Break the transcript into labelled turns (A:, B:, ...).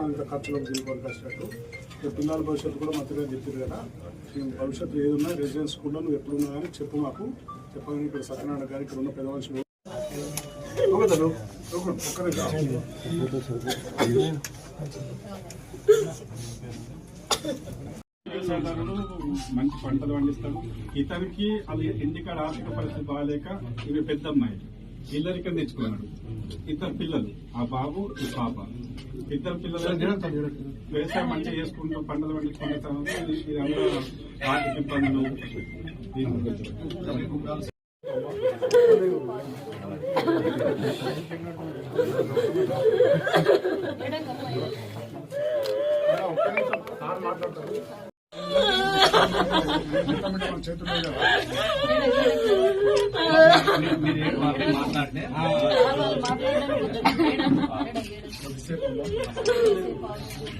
A: సంస్థానిక ఖర్చులకు దీనికి పిల్లల భవిష్యత్తు కూడా మంత్రిగా చెప్పారు కదా. మేము భవిష్యత్తు ఏదున్నా రెసిడెన్స్ స్కూల్లో నువ్వు ఎప్పుడున్నా కానీ చెప్పు మాకు. చెప్పాలని ఇక్కడ సత్యనారాయణ గారు ఇక్కడ ఉన్న పెద్దవాళ్ళు
B: వ్యవసాయదారులు మంచి పంటలు పండిస్తాడు ఇతనికి అది ఇంటికాడ ఆర్థిక పరిస్థితి బాగాలేక ఇవి పెద్ద అమ్మాయి ఇల్లరికం తెచ్చుకున్నాడు. ఇద్దరు పిల్లలు ఆ బాబు ఈ పాప. ఇద్దరు పిల్లలు వ్యవసాయం మంచిగా చేసుకుంటూ పంటలు పండించుకున్న తర్వాత ఆర్థిక ఇబ్బందులు
A: చేతుల్లో కదా